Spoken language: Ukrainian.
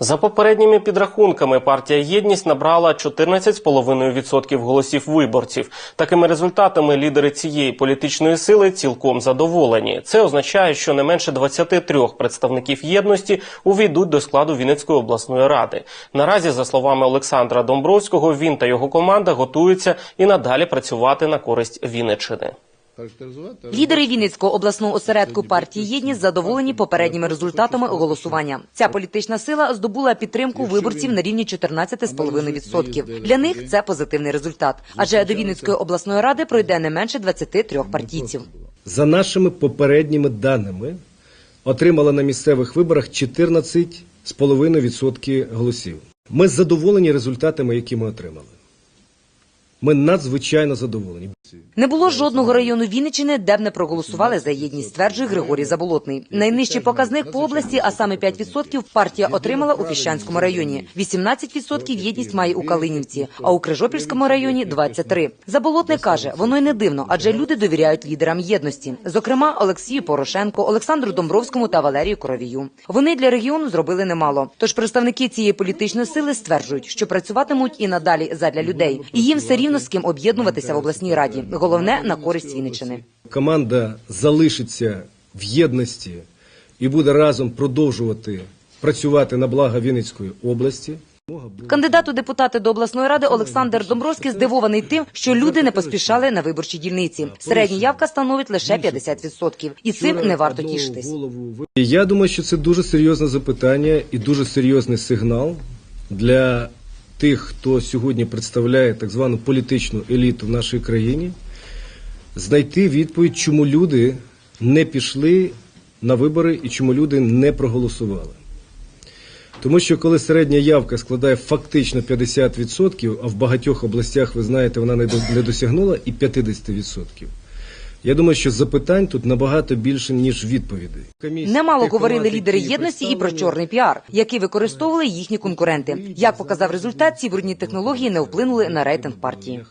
За попередніми підрахунками, партія Єдність набрала 14,5% голосів виборців. Такими результатами лідери цієї політичної сили цілком задоволені. Це означає, що не менше 23 представників єдності увійдуть до складу Вінницької обласної ради. Наразі, за словами Олександра Домбровського, він та його команда готуються і надалі працювати на користь Вінниччини. Лідери Вінницького обласного осередку партії Єдність задоволені попередніми результатами голосування. Ця політична сила здобула підтримку виборців на рівні 14,5%. Для них це позитивний результат, адже до Вінницької обласної ради пройде не менше 23 партійців. За нашими попередніми даними, отримала на місцевих виборах 14,5% голосів. Ми задоволені результатами, які ми отримали. Ми надзвичайно задоволені. Не було жодного району Вінниччини, де б не проголосували за єдність, стверджує Григорій Заболотний. Найнижчий показник по області, а саме 5% партія отримала у Піщанському районі. 18% єдність має у Калинівці, а у Крижопільському районі 23%. Заболотний каже, воно й не дивно, адже люди довіряють лідерам єдності, зокрема Олексію Порошенко, Олександру Домбровському та Валерію Коровію. Вони для регіону зробили немало. Тож представники цієї політичної сили стверджують, що працюватимуть і надалі задля людей, і їм все рівно з ким об'єднуватися в обласній раді. Головне на користь Вінниччини. Команда залишиться в єдності і буде разом продовжувати працювати на благо Вінницької області. Кандидат у депутати до обласної ради Олександр Домбровський здивований тим, що люди не поспішали на виборчі дільниці. Середня явка становить лише 50%. І цим не варто тішитись. Я думаю, що це дуже серйозне запитання і дуже серйозний сигнал для тих, хто сьогодні представляє так звану політичну еліту в нашій країні, знайти відповідь, чому люди не пішли на вибори і чому люди не проголосували. Тому що коли середня явка складає фактично 50%, а в багатьох областях, ви знаєте, вона не до- не досягнула і 50%. Я думаю, що запитань тут набагато більше, ніж відповідей. Немало говорили лідери єдності і про чорний піар, який використовували їхні конкуренти. Як показав результат, ці брудні технології не вплинули на рейтинг партії.